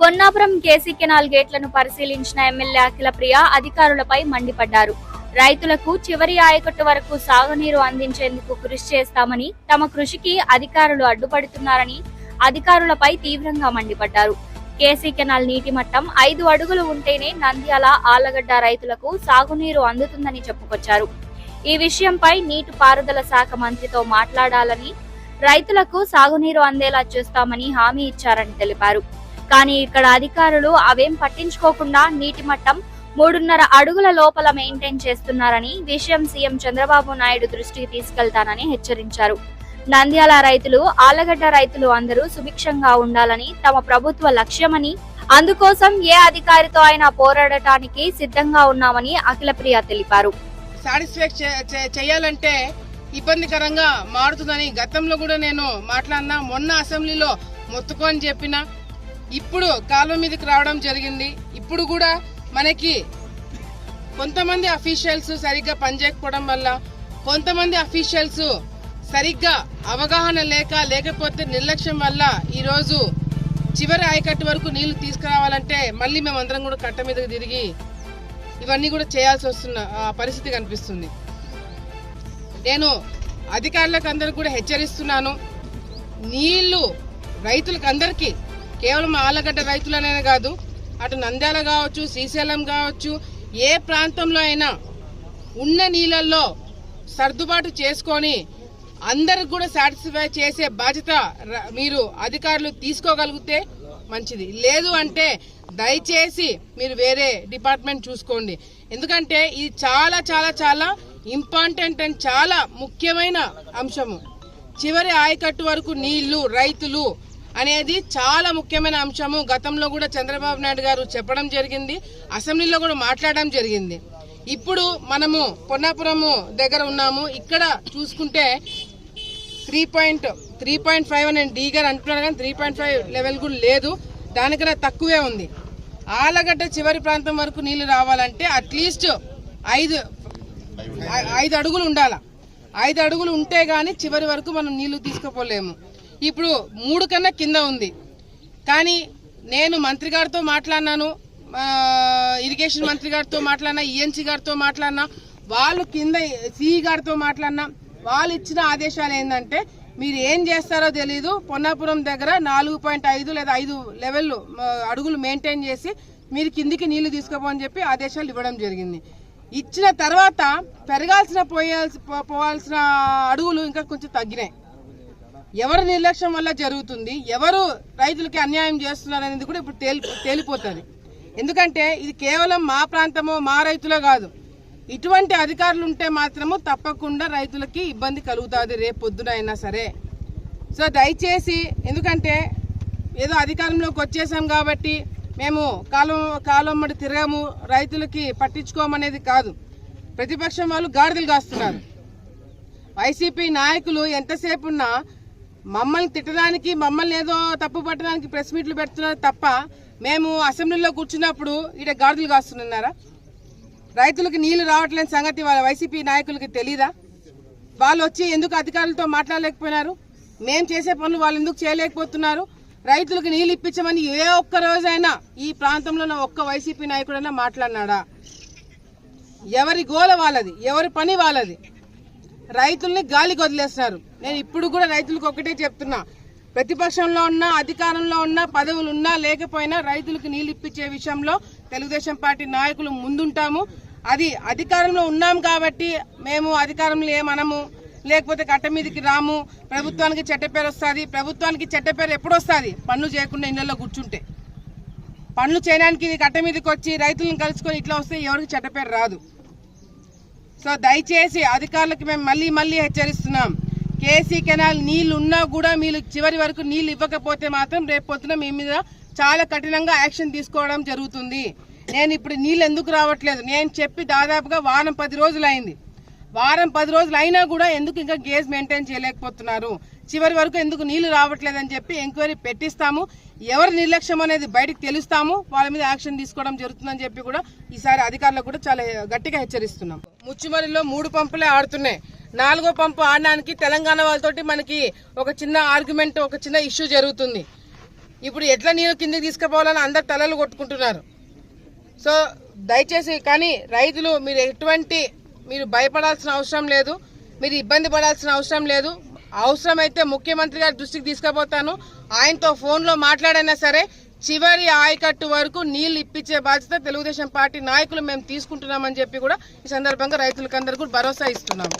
Ponnapuram KC canal గేట్లను పరిశీలించిన MLA Akhila Priya అధికారులపై మండిపడ్డారు. రైతులకు చివరి ఆయకట్టు వరకు సాగునీరు అందించేందుకు కృషి చేస్తామని తమ కృషికి అధికారులు అడ్డుపడుతున్నారని అధికారులపై తీవ్రంగా మండిపడ్డారు. కేసీ కెనాల్ నీటి మట్టం ఐదు అడుగులు ఉంటేనే నంద్యాల ఆలగడ్డ రైతులకు సాగునీరు అందుతుందని చెప్పుకొచ్చారు. ఈ విషయంపై నీటి పారుదల శాఖ మంత్రితో మాట్లాడాలని రైతులకు సాగునీరు అందేలా చూస్తామని హామీ ఇచ్చారని తెలిపారు. కానీ ఇక్కడ అధికారులు అవేం పట్టించుకోకుండా నీటి మట్టం మూడున్నర అడుగుల లోపల మెయింటైన్ చేస్తున్నారని విషయం సీఎం చంద్రబాబు నాయుడు దృష్టికి తీసుకెళ్తానని హెచ్చరించారు. నంద్యాల రైతులు ఆలగడ్డ రైతులు అందరూ సుభిక్షంగా ఉండాలని తమ ప్రభుత్వ లక్ష్యమని అందుకోసం ఏ అధికారితో అయినా పోరాడటానికి సిద్ధంగా ఉన్నామని అఖిలప్రియ తెలిపారు. సాటిస్ఫాక్ట్ చేయాలంటే ఇబ్బందికరంగా మారుతుందని గతంలో కూడా నేను మాట్లాడినా మొన్న అసెంబ్లీలో మొత్తుకోని చెప్పిన ఇప్పుడు కాలువ మీదకి రావడం జరిగింది. ఇప్పుడు కూడా మనకి కొంతమంది అఫీషియల్స్ సరిగ్గా పనిచేయకపోవడం వల్ల కొంతమంది అఫీషియల్స్ సరిగ్గా అవగాహన లేక లేకపోతే నిర్లక్ష్యం వల్ల ఈరోజు చివరి ఆయకట్టు వరకు నీళ్ళు తీసుకురావాలంటే మళ్ళీ మేమందరం కూడా కట్ట మీదకి తిరిగి ఇవన్నీ కూడా చేయాల్సి వస్తున్న పరిస్థితి కనిపిస్తుంది. నేను అధికారులకు అందరికి కూడా హెచ్చరిస్తున్నాను. నీళ్ళు రైతులకు అందరికీ కేవలం ఆలగడ్డ రైతులనే కాదు అటు నంద్యాల కావచ్చు శ్రీశైలం కావచ్చు ఏ ప్రాంతంలో అయినా ఉన్న నీళ్ళల్లో సర్దుబాటు చేసుకొని అందరికి కూడా సాటిస్ఫై చేసే బాధ్యత మీరు అధికారులు తీసుకోగలిగితే మంచిది. లేదు అంటే దయచేసి మీరు వేరే డిపార్ట్మెంట్ చూసుకోండి. ఎందుకంటే ఇది చాలా చాలా చాలా ఇంపార్టెంట్ అండ్ చాలా ముఖ్యమైన అంశము. చివరి ఆయకట్టు వరకు నీళ్ళు రైతులు అనేది చాలా ముఖ్యమైన అంశము. గతంలో కూడా చంద్రబాబు నాయుడు గారు చెప్పడం జరిగింది. అసెంబ్లీలో కూడా మాట్లాడడం జరిగింది. ఇప్పుడు మనము పొన్నాపురము దగ్గర ఉన్నాము. ఇక్కడ చూసుకుంటే three point three point five అని డీ గారు అంటున్నారు కానీ త్రీ పాయింట్ ఫైవ్ లెవెల్ కూడా లేదు. దానికన్నా తక్కువే ఉంది. ఆలగడ్డ చివరి ప్రాంతం వరకు నీళ్ళు రావాలంటే అట్లీస్ట్ ఐదు ఐదు అడుగులు ఉండాల. ఐదు అడుగులు ఉంటే గానీ చివరి వరకు మనం నీళ్ళు తీసుకుపోలేము. ఇప్పుడు మూడు కన్నా కింద ఉంది. కానీ నేను మంత్రి గారితో మాట్లాడినాను ఇరిగేషన్ మంత్రి గారితో మాట్లాడినా ఈఎన్సీ గారితో మాట్లాడినా వాళ్ళు కింద సిఈ గారితో మాట్లాడినా వాళ్ళు ఇచ్చిన ఆదేశాలు ఏంటంటే మీరు ఏం చేస్తారో తెలీదు పొన్నాపురం దగ్గర నాలుగు పాయింట్ ఐదు లేదా ఐదు లెవెల్ అడుగులు మెయింటైన్ చేసి మీరు కిందికి నీళ్ళు తీసుకోపోని చెప్పి ఆదేశాలు ఇవ్వడం జరిగింది. ఇచ్చిన తర్వాత పెరగాల్సిన పోయాల్సి పోవాల్సిన అడుగులు ఇంకా కొంచెం తగ్గినాయి. ఎవరి నిర్లక్ష్యం వల్ల జరుగుతుంది ఎవరు రైతులకి అన్యాయం చేస్తున్నారు అనేది కూడా ఇప్పుడు తేలి తేలిపోతుంది. ఎందుకంటే ఇది కేవలం మా ప్రాంతమో మా రైతులో కాదు. ఇటువంటి అధికారులు ఉంటే మాత్రము తప్పకుండా రైతులకి ఇబ్బంది కలుగుతుంది రేపు పొద్దున అయినా సరే. సో దయచేసి ఎందుకంటే ఏదో అధికారంలోకి వచ్చేసాం కాబట్టి మేము కాలం కాలమ్మడి తిరగము రైతులకి పట్టించుకోమనేది కాదు. ప్రతిపక్షం వాళ్ళు గాడిదలు కాస్తున్నారు. వైసీపీ నాయకులు ఎంతసేపు ఉన్నా మమ్మల్ని తిట్టడానికి మమ్మల్ని ఏదో తప్పు పట్టడానికి ప్రెస్ మీట్లు పెడుతున్నారు తప్ప మేము అసెంబ్లీలో కూర్చున్నప్పుడు ఇక్కడ గాడులు కాస్తున్నారా? రైతులకు నీళ్ళు రావట్లేని సంగతి వాళ్ళ వైసీపీ నాయకులకి తెలీదా? వాళ్ళు వచ్చి ఎందుకు అధికారులతో మాట్లాడలేకపోయినారు? మేం చేసే పనులు వాళ్ళు ఎందుకు చేయలేకపోతున్నారు? రైతులకు నీళ్ళు ఇప్పించమని ఏ ఒక్క రోజైనా ఈ ప్రాంతంలో ఉన్న ఒక్క వైసీపీ నాయకుడైనా మాట్లాడినాడా? ఎవరి గోల వాళ్ళది? ఎవరి పని వాళ్ళది? రైతుల్ని గాలికి వదిలేస్తున్నారు నేను ఇప్పుడు కూడా రైతులకు ఒకటే చెప్తున్నా. ప్రతిపక్షంలో ఉన్నా అధికారంలో ఉన్నా పదవులు ఉన్నా లేకపోయినా రైతులకు నీళ్ళు ఇప్పించే విషయంలో తెలుగుదేశం పార్టీ నాయకులు ముందుంటాము. అది అధికారంలో ఉన్నాం కాబట్టి మేము అధికారంలో ఏమనము. లేకపోతే కట్ట మీదకి రాము. ప్రభుత్వానికి చెట్ట పేరు వస్తుంది. ప్రభుత్వానికి చెట్ట పేరు ఎప్పుడు వస్తుంది? పన్ను చేయకుండా ఇళ్ళలో కూర్చుంటే. పనులు చేయడానికి ఇది కట్ట మీదకి వచ్చి రైతులను కలుసుకొని ఇట్లా వస్తే ఎవరికి చెట్ట పేరు రాదు. సో దయచేసి అధికారులకు మేము మళ్ళీ మళ్ళీ హెచ్చరిస్తున్నాం. కేసీ కెనాల్ నీళ్ళు ఉన్నా కూడా మీరు చివరి వరకు నీళ్ళు ఇవ్వకపోతే మాత్రం రేపు పొద్దున మీ మీద చాలా కఠినంగా యాక్షన్ తీసుకోవడం జరుగుతుంది. నేను ఇప్పుడు నీళ్ళు ఎందుకు రావట్లేదు? నేను చెప్పి దాదాపుగా వారం పది రోజులు అయింది వారం పది రోజులు అయినా కూడా ఎందుకు ఇంకా గేజ్ మెయింటైన్ చేయలేకపోతున్నారు? చివరి వరకు ఎందుకు నీళ్ళు రావట్లేదని చెప్పి ఎంక్వైరీ పెట్టిస్తాము. ఎవరి నిర్లక్ష్యం అనేది బయటకు తెలుస్తాము. వాళ్ళ మీద యాక్షన్ తీసుకోవడం జరుగుతుందని చెప్పి కూడా ఈసారి అధికారులకు కూడా చాలా గట్టిగా హెచ్చరిస్తున్నాం. ముచ్చుమరిలో మూడు పంపులే ఆడుతున్నాయి. నాలుగో పంపు ఆడడానికి తెలంగాణ వాళ్ళతోటి మనకి ఒక చిన్న ఆర్గ్యుమెంట్ ఒక చిన్న ఇష్యూ జరుగుతుంది. ఇప్పుడు ఎట్లా నీరు కిందకి తీసుకుపోవాలని అందరు తలలు కొట్టుకుంటున్నారు. సో దయచేసి కానీ రైతులు మీరు ఎటువంటి మీరు భయపడాల్సిన అవసరం లేదు. మీరు ఇబ్బంది పడాల్సిన అవసరం లేదు. అవసరమైతే ముఖ్యమంత్రి గారి దృష్టికి తీసుకుపోతాను. ఆయనతో ఫోన్లో మాట్లాడైనా సరే చివరి ఆయకట్టు వరకు నీళ్ళు ఇప్పించే బాధ్యత తెలుగుదేశం పార్టీ నాయకులు మేము తీసుకుంటున్నామని చెప్పి కూడా ఈ సందర్భంగా రైతులకు కూడా భరోసా ఇస్తున్నాము.